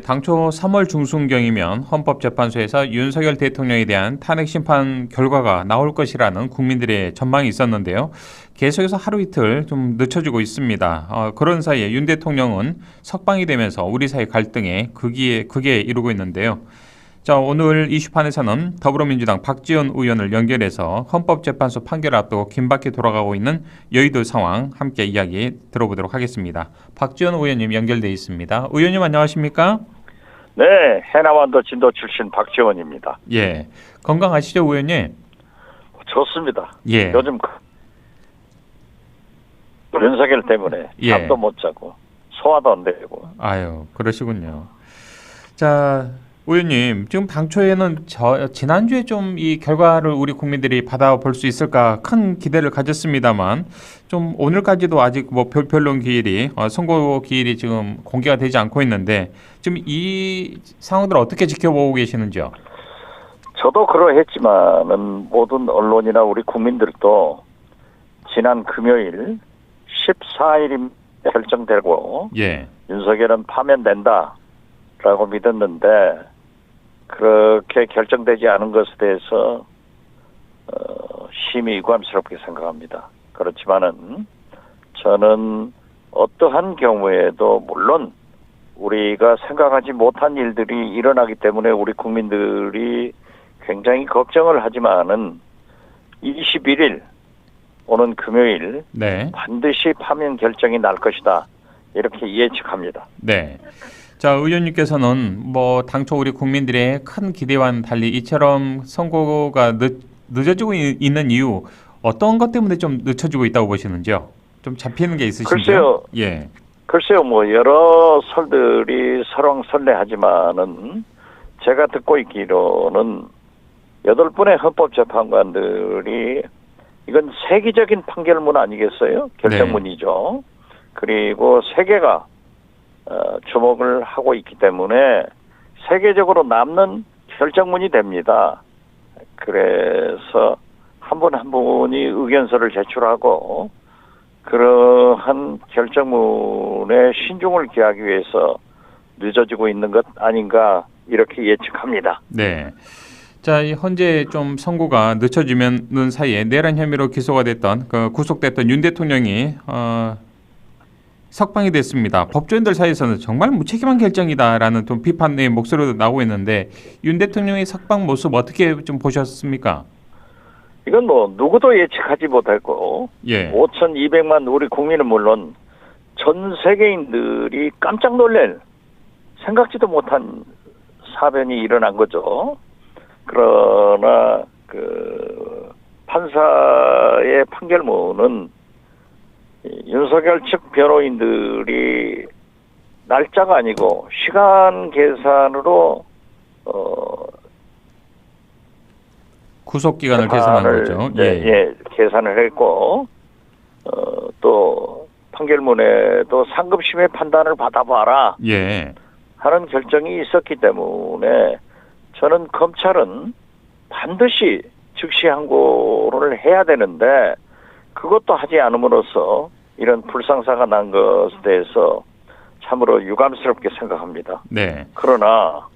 네, 당초 3월 중순경이면 헌법재판소에서 윤석열 대통령에 대한 탄핵 심판 결과가 나올 것이라는 국민들의 전망이 있었는데요. 계속해서 하루 이틀 좀 늦춰지고 있습니다. 어, 그런 사이에 윤 대통령은 석방이 되면서 우리 사회 갈등에 극에 극에 이르고 있는데요. 자, 오늘 이슈판에서는 더불어민주당 박지원 의원을 연결해서 헌법재판소 판결을 앞두고 긴박히 돌아가고 있는 여의도 상황 함께 이야기 들어보도록 하겠습니다. 박지원 의원님 연결돼 있습니다. 의원님 안녕하십니까? 네, 해남완도 진도 출신 박지원입니다. 예. 건강하시죠, 의원님? 좋습니다. 예. 요즘 그 윤석열 때문에 예. 잠도 못 자고 소화도 안 되고 아유, 그러시군요. 자, 의원님, 지금 당초에는 저 지난주에 좀 이 결과를 우리 국민들이 받아볼 수 있을까 큰 기대를 가졌습니다만 좀 오늘까지도 아직 뭐 별- 별론 기일이 어, 선거 기일이 지금 공개가 되지 않고 있는데 지금 이 상황들을 어떻게 지켜보고 계시는지요? 저도 그러했지만은 모든 언론이나 우리 국민들도 지난 금요일 14일이 결정되고 예. 윤석열은 파면된다라고 믿었는데 그렇게 결정되지 않은 것에 대해서 어, 심히 유감스럽게 생각합니다. 그렇지만은 저는 어떠한 경우에도 물론 우리가 생각하지 못한 일들이 일어나기 때문에 우리 국민들이 굉장히 걱정을 하지만은 21일 오는 금요일 네. 반드시 파면 결정이 날 것이다. 이렇게 예측합니다. 네. 자, 의원님께서는 뭐 당초 우리 국민들의 큰 기대와는 달리 이처럼 선거가 늦, 늦어지고 이- 있는 이유 어떤 것 때문에 좀 늦춰지고 있다고 보시는지요? 좀 잡히는 게 있으신지요? 글쎄요. 예. 글쎄요, 뭐 여러 설들이 설왕설래하지만은 제가 듣고 있기로는 여덟 분의 헌법재판관들이 이건 세계적인 판결문 아니겠어요? 결정문이죠. 그리고 세계가 어, 주목을 하고 있기 때문에 세계적으로 남는 결정문이 됩니다. 그래서 한분한 분이 의견서를 제출하고 그러한 결정문에 신중을 기하기 위해서 늦어지고 있는 것 아닌가 이렇게 예측합니다. 네. 자, 이 현재 좀 선고가 늦춰지는 사이에 내란 혐의로 기소가 됐던 그 구속됐던 윤 대통령이 어, 석방이 됐습니다. 법조인들 사이에서는 정말 무책임한 결정이다라는 좀 비판의 목소리도 나오고 있는데 윤 대통령의 석방 모습 어떻게 좀 보셨습니까? 이건 뭐 누구도 예측하지 못했고 예. 5,200만 우리 국민은 물론 전 세계인들이 깜짝 놀랄 생각지도 못한 사변이 일어난 거죠. 그러나 그 판사의 판결문은 이 윤석열 측 변호인들이 날짜가 아니고 시간 계산으로 어 구속 기간을 계산한 거죠. 이제, 예, 계산을 했고 어, 또 판결문에도 상급심의 판단을 받아봐라 예. 하는 결정이 있었기 때문에 저는 검찰은 반드시 즉시 항고를 해야 되는데 그것도 하지 않음으로써 이런 불상사가 난 것에 대해서 참으로 유감스럽게 생각합니다. 네. 그러나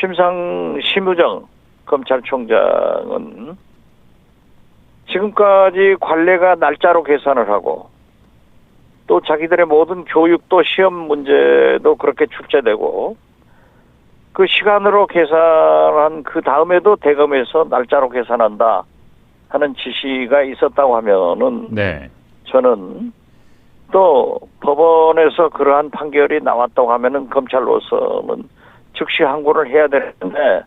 심상 심우정 검찰총장은 지금까지 관례가 날짜로 계산을 하고 또 자기들의 모든 교육도 시험 문제도 그렇게 출제되고 그 시간으로 계산한 그 다음에도 대검에서 날짜로 계산한다 하는 지시가 있었다고 하면은 네. 저는 또 법원에서 그러한 판결이 나왔다고 하면은 검찰로서는 즉시 항고를 해야 되는데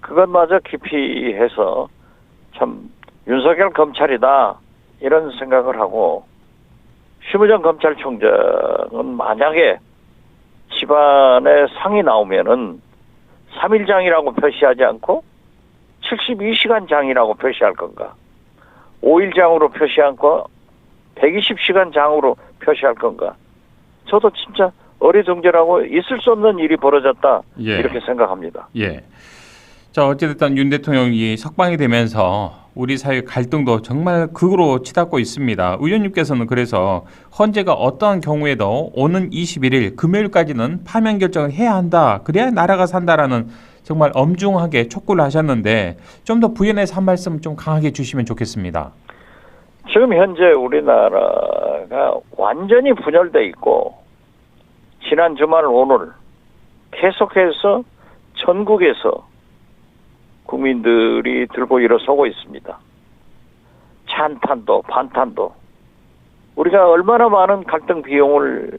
그것마저 기피해서 참 윤석열 검찰이다 이런 생각을 하고 심우정 검찰총장은 만약에 집안에 상이 나오면은 3일장이라고 표시하지 않고 72시간 장이라고 표시할 건가 5일 장으로 표시 않고 120시간 장으로 표시할 건가? 저도 진짜 어리둥절하고 있을 수 없는 일이 벌어졌다 예. 이렇게 생각합니다. 예. 자, 어찌됐든 윤 대통령이 석방이 되면서 우리 사회 갈등도 정말 극으로 치닫고 있습니다. 의원님께서는 그래서 헌재가 어떠한 경우에도 오는 21일 금요일까지는 파면 결정을 해야 한다. 그래야 나라가 산다라는 정말 엄중하게 촉구를 하셨는데 좀 더 부연해서 한 말씀 좀 강하게 주시면 좋겠습니다. 지금 현재 우리나라가 완전히 분열돼 있고 지난 주말 오늘 계속해서 전국에서 국민들이 들고 일어서고 있습니다. 찬탄도 반탄도 우리가 얼마나 많은 갈등 비용을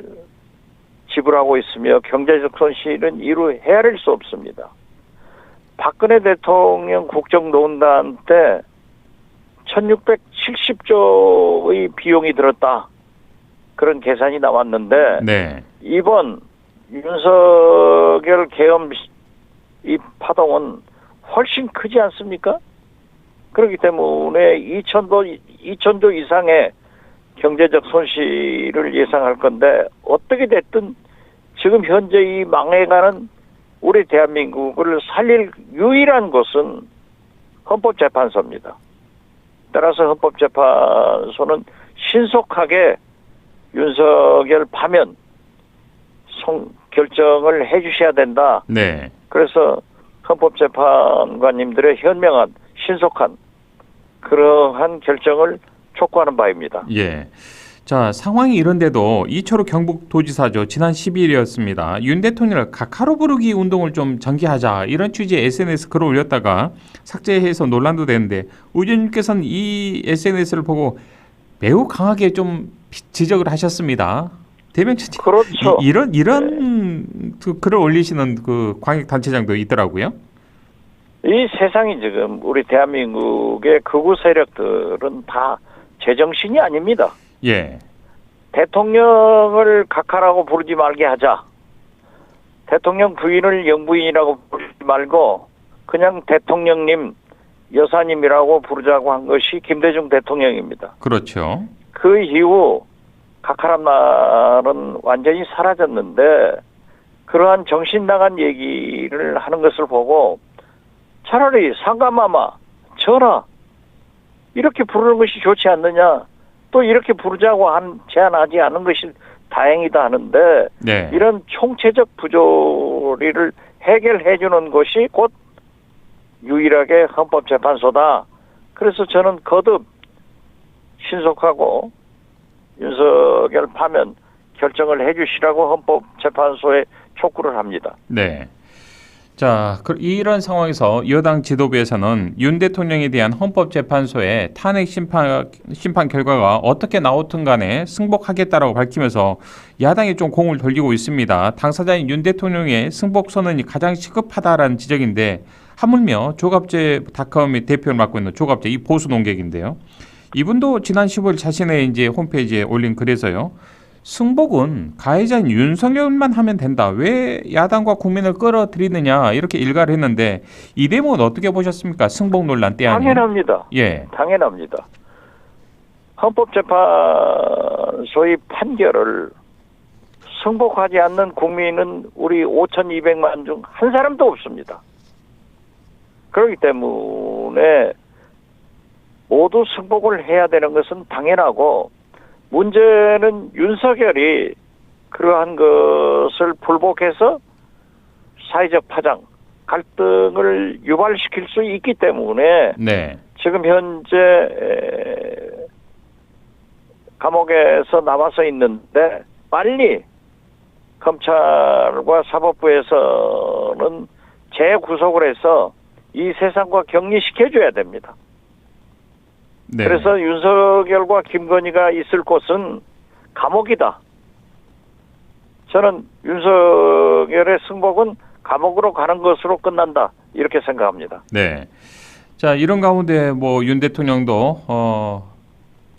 지불하고 있으며 경제적 손실은 이루 헤아릴 수 없습니다. 박근혜 대통령 국정농단 때 1670조의 비용이 들었다. 그런 계산이 나왔는데 네. 이번 윤석열 계엄 시- 이 파동은 훨씬 크지 않습니까? 그렇기 때문에 2천도 2천조 이상의 경제적 손실을 예상할 건데 어떻게 됐든 지금 현재 이 망해가는 우리 대한민국을 살릴 유일한 곳은 헌법재판소입니다. 따라서 헌법재판소는 신속하게 윤석열 파면 송, 결정을 해주셔야 된다. 네. 그래서 헌법재판관님들의 현명한 신속한 그러한 결정을 촉구하는 바입니다. 예. 자, 상황이 이런데도 이철우 경북도지사죠. 지난 12일이었습니다. 윤 대통령을 각하로 부르기 운동을 좀 전개하자 이런 취지의 SNS 글을 올렸다가 삭제해서 논란도 되는데 의원님께서는 이 SNS를 보고 매우 강하게 좀 피- 지적을 하셨습니다. 대변인 그렇죠. 이, 런 이런 그 글을 올리시는 그 광역 단체장도 있더라고요. 이 세상이 지금 우리 대한민국의 극우 세력들은 다 제정신이 아닙니다. 예. 대통령을 각하라고 부르지 말게 하자. 대통령 부인을 영부인이라고 부르지 말고 그냥 대통령님, 여사님이라고 부르자고 한 것이 김대중 대통령입니다. 그렇죠. 그 이후 각하란 말은 완전히 사라졌는데 그러한 정신 나간 얘기를 하는 것을 보고 차라리 상가마마, 전하 이렇게 부르는 것이 좋지 않느냐 또 이렇게 부르자고 한 제안하지 않은 것이 다행이다 하는데 네. 이런 총체적 부조리를 해결해 주는 것이 곧 유일하게 헌법재판소다. 그래서 저는 거듭 신속하고 윤석열 파면 결정을 해 주시라고 헌법재판소에 촉구를 합니다. 네. 자, 그 이런 상황에서 여당 지도부에서는 윤 대통령에 대한 헌법재판소의 탄핵 심판 심판 결과가 어떻게 나오든 간에 승복하겠다라고 밝히면서 야당이 좀 공을 돌리고 있습니다. 당사자인 윤 대통령의 승복 선언이 가장 시급하다라는 지적인데 하물며 조갑재 닷컴의 대표를 맡고 있는 조갑재 이 보수 농객인데요. 이분도 지난 15일 자신의 이제 홈페이지에 올린 글에서요. 승복은 가해자인 윤석열만 하면 된다. 왜 야당과 국민을 끌어들이느냐 이렇게 일가를 했는데 이 대목은 어떻게 보셨습니까? 승복 논란 때 아니? 당연합니다. 예, 당연합니다. 헌법재판소의 판결을 승복하지 않는 국민은 우리 5,200만 중 한 사람도 없습니다. 그렇기 때문에 모두 승복을 해야 되는 것은 당연하고 문제는 윤석열이 그러한 것을 불복해서 사회적 파장, 갈등을 유발시킬 수 있기 때문에 네, 지금 현재 에, 감옥에서 나와서 있는데 빨리 검찰과 사법부에서는 재구속을 해서 이 세상과 격리시켜줘야 됩니다. 네. 그래서 윤석열과 김건희가 있을 곳은 감옥이다. 저는 윤석열의 승복은 감옥으로 가는 것으로 끝난다. 이렇게 생각합니다. 네. 자 이런 가운데 뭐 윤 대통령도 어,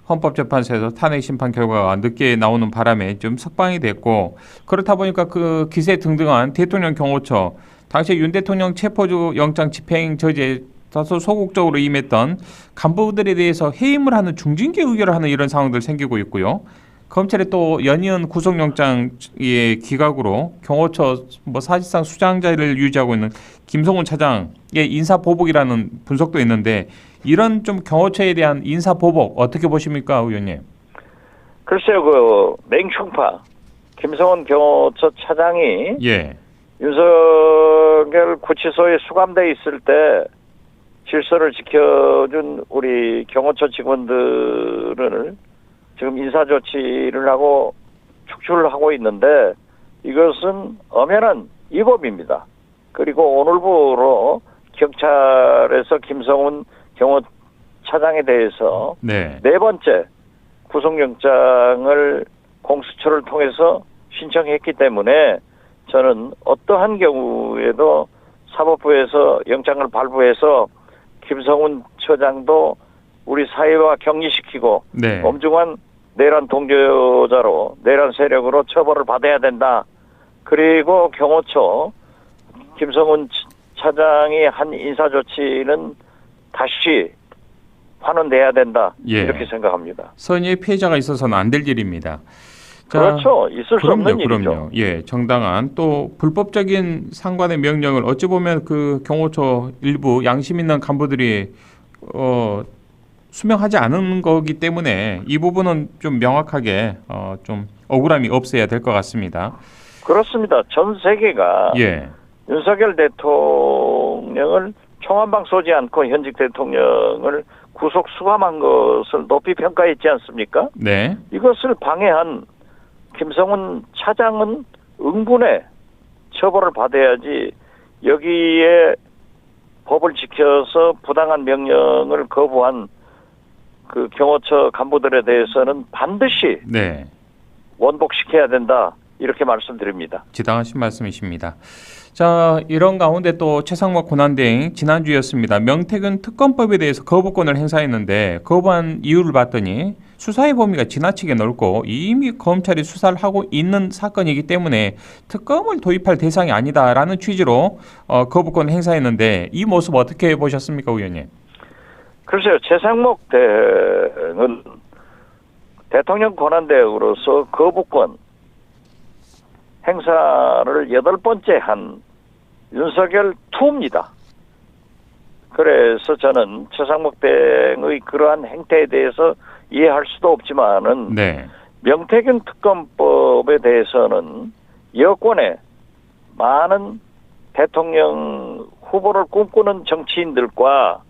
헌법재판소에서 탄핵 심판 결과가 늦게 나오는 바람에 좀 석방이 됐고 그렇다 보니까 그 기세 등등한 대통령 경호처 당시 윤 대통령 체포 영장 집행 저지에 다소 소극적으로 임했던 간부들에 대해서 해임을 하는 중징계 의결을 하는 이런 상황들 생기고 있고요. 검찰이 또 연이은 구속영장의 기각으로 경호처 뭐 사실상 수장자를 유지하고 있는 김성훈 차장의 인사 보복이라는 분석도 있는데 이런 좀 경호처에 대한 인사 보복 어떻게 보십니까, 의원님? 글쎄요, 그 맹충파 김성원 경호처 차장이 예, 윤석열 구치소에 수감돼 있을 때 질서를 지켜준 우리 경호처 직원들을 지금 인사 조치를 하고 축출을 하고 있는데 이것은 엄연한 위법입니다. 그리고 오늘부로 경찰에서 김성훈 경호차장에 대해서 네, 네 번째 구속영장을 공수처를 통해서 신청했기 때문에 저는 어떠한 경우에도 사법부에서 영장을 발부해서 김성훈 처장도 우리 사회와 격리시키고 네, 엄중한 내란 동조자로 내란 세력으로 처벌을 받아야 된다. 그리고 경호처 김성훈 차장이 한 인사 조치는 다시 환원돼야 된다. 예. 이렇게 생각합니다. 선의의 피해자가 있어서는 안 될 일입니다. 자, 그렇죠. 있을 수 그럼요, 없는 일이죠. 그럼요. 예, 정당한 또 불법적인 상관의 명령을 어찌 보면 그 경호처 일부 양심 있는 간부들이 어 수명하지 않은 거기 때문에 이 부분은 좀 명확하게 어 좀 억울함이 없어야 될 것 같습니다. 그렇습니다. 전 세계가 예, 윤석열 대통령을 총한방 쏘지 않고 현직 대통령을 구속 수감한 것을 높이 평가했지 않습니까? 네, 이것을 방해한 김성훈 차장은 응분에 처벌을 받아야지 여기에 법을 지켜서 부당한 명령을 거부한 그 경호처 간부들에 대해서는 반드시 네, 원복시켜야 된다 이렇게 말씀드립니다. 지당하신 말씀이십니다. 자, 이런 가운데 또 최상목 권한대행 지난주였습니다. 명태균 특검법에 대해서 거부권을 행사했는데 거부한 이유를 봤더니 수사의 범위가 지나치게 넓고 이미 검찰이 수사를 하고 있는 사건이기 때문에 특검을 도입할 대상이 아니다라는 취지로 어, 거부권을 행사했는데 이 모습 어떻게 보셨습니까, 의원님? 글쎄요, 최상목 대행은 대통령 권한대행으로서 거부권 행사를 여덟 번째 한 윤석열 투입니다. 그래서 저는 최상목 대행의 그러한 행태에 대해서 이해할 수도 없지만은 네, 명태균 특검법에 대해서는 여권의 많은 대통령 후보를 꿈꾸는 정치인들과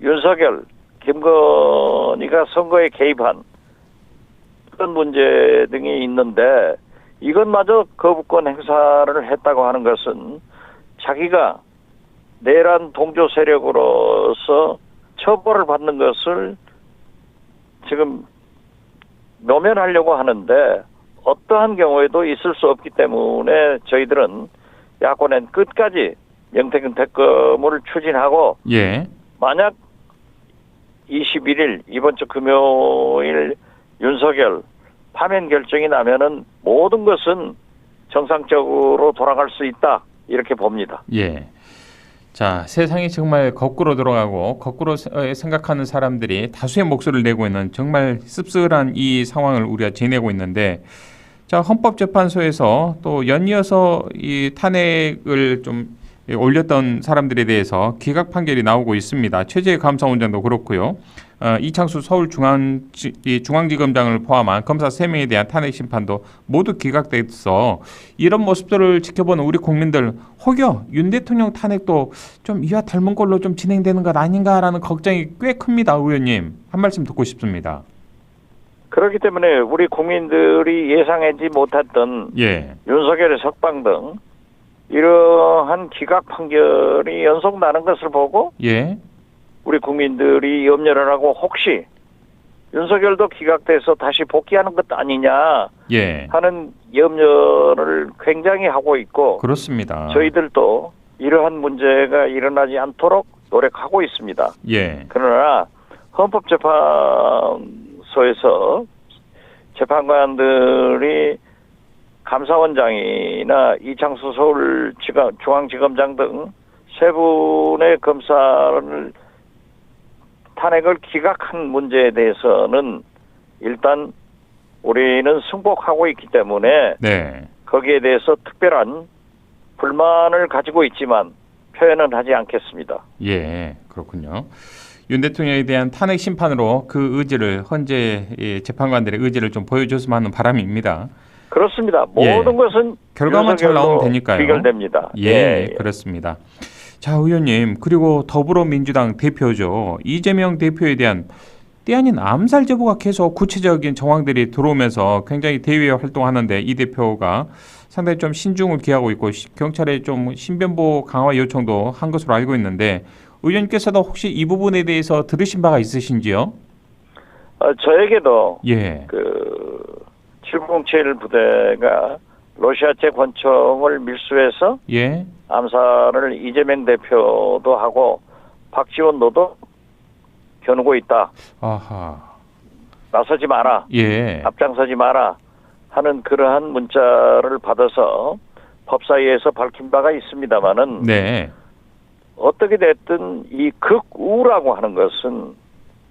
윤석열, 김건희가 선거에 개입한 그런 문제 등이 있는데 이것마저 거부권 행사를 했다고 하는 것은 자기가 내란 동조 세력으로서 처벌을 받는 것을 지금 노면하려고 하는데 어떠한 경우에도 있을 수 없기 때문에 저희들은 야권엔 끝까지 명태균 특검을 추진하고 예, 만약 21일 이번 주 금요일 윤석열 파면 결정이 나면은 모든 것은 정상적으로 돌아갈 수 있다 이렇게 봅니다. 예. 자, 세상이 정말 거꾸로 돌아가고 거꾸로 세- 어, 생각하는 사람들이 다수의 목소리를 내고 있는 정말 씁쓸한 이 상황을 우리가 지내고 있는데 자, 헌법재판소에서 또 연이어서 이 탄핵을 좀 올렸던 사람들에 대해서 기각 판결이 나오고 있습니다. 최재 감사원장도 그렇고요. 어, 이창수 서울중앙 중앙지검장을 포함한 검사 3명에 대한 탄핵 심판도 모두 기각돼서 이런 모습들을 지켜보는 우리 국민들 혹여 윤 대통령 탄핵도 좀 이와 닮은 걸로 좀 진행되는 것 아닌가라는 걱정이 꽤 큽니다, 의원님. 한 말씀 듣고 싶습니다. 그렇기 때문에 우리 국민들이 예상하지 못했던 예, 윤석열의 석방 등 이러한 기각 판결이 연속 나는 것을 보고 예, 우리 국민들이 염려를 하고 혹시 윤석열도 기각돼서 다시 복귀하는 것 아니냐 예, 하는 염려를 굉장히 하고 있고 그렇습니다. 저희들도 이러한 문제가 일어나지 않도록 노력하고 있습니다. 예, 그러나 헌법재판소에서 재판관들이 감사원장이나 이창수 서울지검 중앙지검장 등 세 분의 검사를 탄핵을 기각한 문제에 대해서는 일단 우리는 승복하고 있기 때문에 네. 거기에 대해서 특별한 불만을 가지고 있지만 표현은 하지 않겠습니다. 예, 그렇군요. 윤 대통령에 대한 탄핵 심판으로 그 의지를 헌재 예, 재판관들의 의지를 좀 보여줬으면 하는 바람입니다. 그렇습니다. 예. 모든 것은 결과만 잘 나오면 되니까요. 비결됩니다. 예, 그렇습니다. 자, 의원님 그리고 더불어민주당 대표죠 이재명 대표에 대한 때 아닌 암살 제보가 계속 구체적인 정황들이 들어오면서 굉장히 대외 활동하는데 이 대표가 상당히 좀 신중을 기하고 있고 시- 경찰에 좀 신변보호 강화 요청도 한 것으로 알고 있는데 의원님께서도 혹시 이 부분에 대해서 들으신 바가 있으신지요? 어, 저에게도 예, 그 707 부대가 러시아제 권총을 밀수해서 예, 암살을 이재명 대표도 하고 박지원 너도 겨누고 있다. 아하, 나서지 마라. 예, 앞장서지 마라. 하는 그러한 문자를 받아서 법사위에서 밝힌 바가 있습니다마는 네, 어떻게 됐든 이 극우라고 하는 것은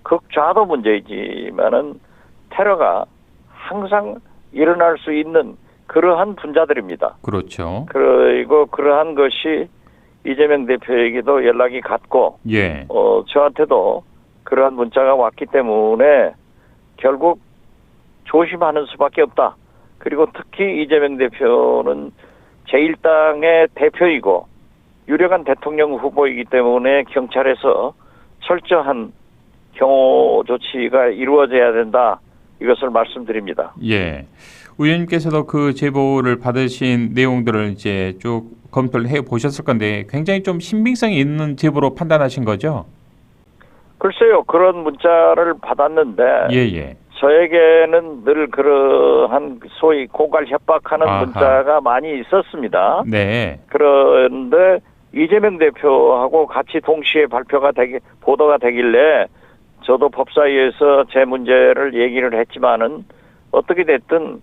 극좌도 문제이지만은 테러가 항상 일어날 수 있는 그러한 분자들입니다. 그렇죠. 그리고 그러한 것이 이재명 대표에게도 연락이 갔고 예, 어 저한테도 그러한 문자가 왔기 때문에 결국 조심하는 수밖에 없다. 그리고 특히 이재명 대표는 제1당의 대표이고 유력한 대통령 후보이기 때문에 경찰에서 철저한 경호 조치가 이루어져야 된다. 이것을 말씀드립니다. 예. 의원님께서도 그 제보를 받으신 내용들을 이제 쭉 검토를 해 보셨을 건데 굉장히 좀 신빙성이 있는 제보로 판단하신 거죠? 글쎄요, 그런 문자를 받았는데 예, 예. 저에게는 늘 그러한 소위 고갈 협박하는 아하. 문자가 많이 있었습니다. 네. 그런데 이재명 대표하고 같이 동시에 발표가 되기 보도가 되길래 저도 법사위에서 제 문제를 얘기를 했지만은 어떻게 됐든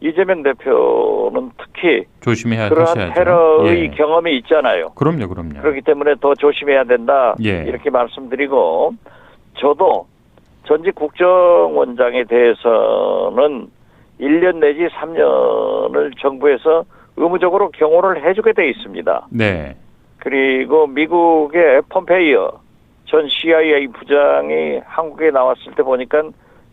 이재명 대표는 특히 조심해야 그러한 하셔야죠. 테러의 예. 경험이 있잖아요. 그럼요, 그럼요. 그렇기 때문에 더 조심해야 된다. 예. 이렇게 말씀드리고 저도 전직 국정원장에 대해서는 1년 내지 3년을 정부에서 의무적으로 경호를 해주게 돼 있습니다. 네. 그리고 미국의 폼페이어 전 CIA 부장이 한국에 나왔을 때 보니까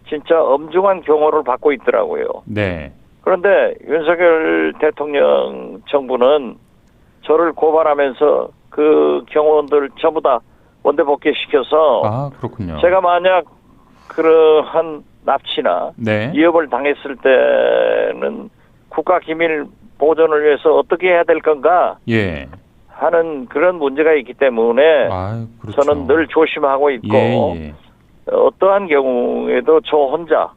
진짜 엄중한 경호를 받고 있더라고요. 네. 그런데 윤석열 대통령 정부는 저를 고발하면서 그 경호원들 전부 다 원대 복귀시켜서 아, 그렇군요. 제가 만약 그러한 납치나 네. 위협을 당했을 때는 국가 기밀 보존을 위해서 어떻게 해야 될 건가 예. 하는 그런 문제가 있기 때문에 아, 그렇죠. 저는 늘 조심하고 있고 예, 예. 어떠한 경우에도 저 혼자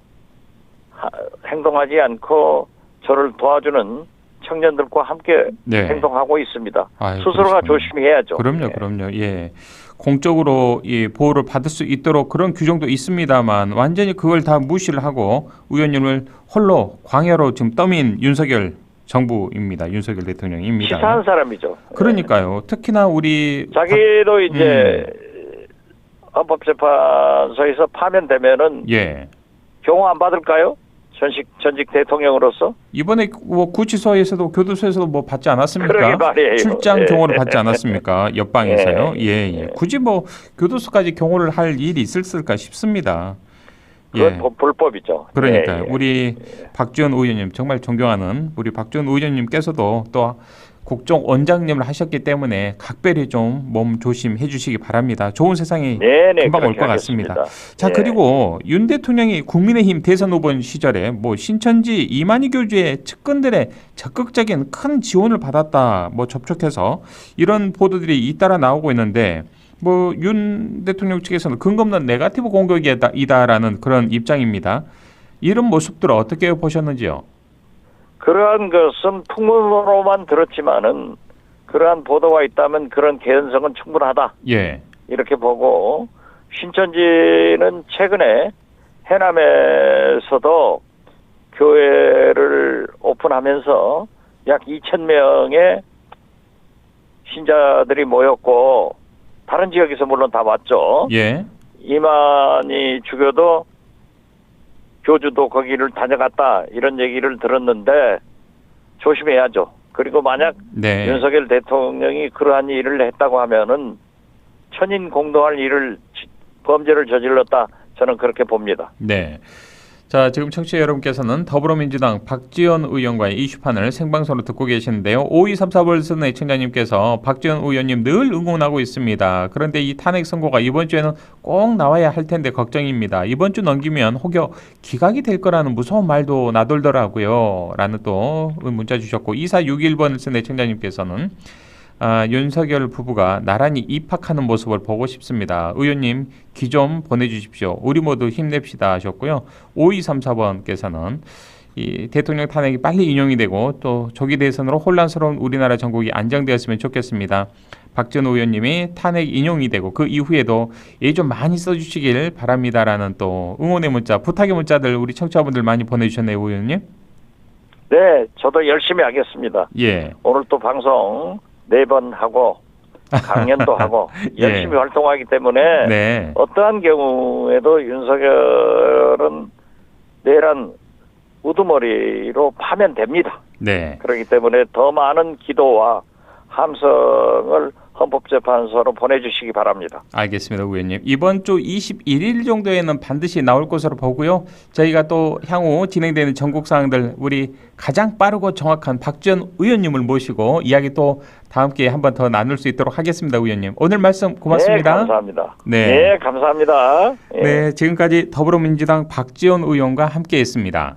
하- 행동하지 않고 저를 도와주는 청년들과 함께 네. 행동하고 있습니다. 아유, 스스로가 그러시군요. 조심해야죠. 그럼요, 예. 그럼요. 예. 공적으로 이 보호를 받을 수 있도록 그런 규정도 있습니다만 완전히 그걸 다 무시를 하고 의원님을 홀로 광야로 지금 떠민 윤석열 정부입니다. 윤석열 대통령입니다. 치사한 사람이죠. 그러니까요. 특히나 우리 예. 자기도 이제 음. 헌법재판소에서 파면되면은 박- 예. 경호 안 받을까요? 전직 전직 대통령으로서 이번에 뭐 구치소에서도 교도소에서도 뭐 받지 않았습니까? 출장 예. 경호를 받지 않았습니까? 옆방에서요. 예. 예, 예. 굳이 뭐 교도소까지 경호를 할 일이 있을까 싶습니다. 그건 예. 부- 불법이죠. 그러니까요. 예, 예. 우리 박지원 의원님 정말 존경하는 우리 박지원 의원님께서도 또 국정원장님을 하셨기 때문에 각별히 좀 몸 조심해 주시기 바랍니다. 좋은 세상이 네네 금방 올 것 같습니다. 자 예. 그리고 윤 대통령이 국민의힘 대선 후보 시절에 뭐 신천지 이만희 교주의 측근들의 적극적인 큰 지원을 받았다 뭐 접촉해서 이런 보도들이 잇따라 나오고 있는데 뭐 윤 대통령 측에서는 근거 없는 네가티브 공격이다라는 그런 입장입니다. 이런 모습들을 어떻게 보셨는지요? 그러한 것은 풍문으로만 들었지만은 그러한 보도가 있다면 그런 개연성은 충분하다 예, 이렇게 보고 신천지는 최근에 해남에서도 교회를 오픈하면서 약 2천 명의 신자들이 모였고 다른 지역에서 물론 다 왔죠. 예, 이만희 주교도 교주도 거기를 다녀갔다 이런 얘기를 들었는데 조심해야죠. 그리고 만약 네. 윤석열 대통령이 그러한 일을 했다고 하면은 천인 공동할 일을 지- 범죄를 저질렀다 저는 그렇게 봅니다. 네. 자, 지금 청취자 여러분께서는 더불어민주당 박지원 의원과의 이슈판을 생방송으로 듣고 계시는데요. 5234번 쓰는 애청자님께서 박지원 의원님 늘 응원하고 있습니다. 그런데 이 탄핵 선고가 이번 주에는 꼭 나와야 할 텐데 걱정입니다. 이번 주 넘기면 혹여 기각이 될 거라는 무서운 말도 나돌더라고요. 라는 또 문자 주셨고 2461번을 쓴 애청자님께서는 아, 윤석열 부부가 나란히 입학하는 모습을 보고 싶습니다. 의원님 기 좀 보내주십시오. 우리 모두 힘냅시다 하셨고요. 5234번께서는 이 대통령 탄핵이 빨리 인용이 되고 또 조기 대선으로 혼란스러운 우리나라 전국이 안정되었으면 좋겠습니다. 박지원 의원님이 탄핵 인용이 되고 그 이후에도 예 좀 많이 써주시길 바랍니다라는 또 응원의 문자, 부탁의 문자들 우리 청취자분들 많이 보내주셨네요, 의원님. 네, 저도 열심히 하겠습니다. 예, 오늘 또 방송 네 번 하고 강연도 하고 예. 열심히 활동하기 때문에 네, 어떠한 경우에도 윤석열은 내란 우두머리로 파면 됩니다. 네. 그렇기 때문에 더 많은 기도와 함성을 헌법재판소로 보내주시기 바랍니다. 알겠습니다, 의원님. 이번 주 21일 정도에는 반드시 나올 것으로 보고요. 저희가 또 향후 진행되는 전국 사항들 우리 가장 빠르고 정확한 박지원 의원님을 모시고 이야기 또 다음 기회에 한 번 더 나눌 수 있도록 하겠습니다, 의원님. 오늘 말씀 고맙습니다. 네, 감사합니다. 네. 네, 감사합니다. 예. 네, 지금까지 더불어민주당 박지원 의원과 함께했습니다.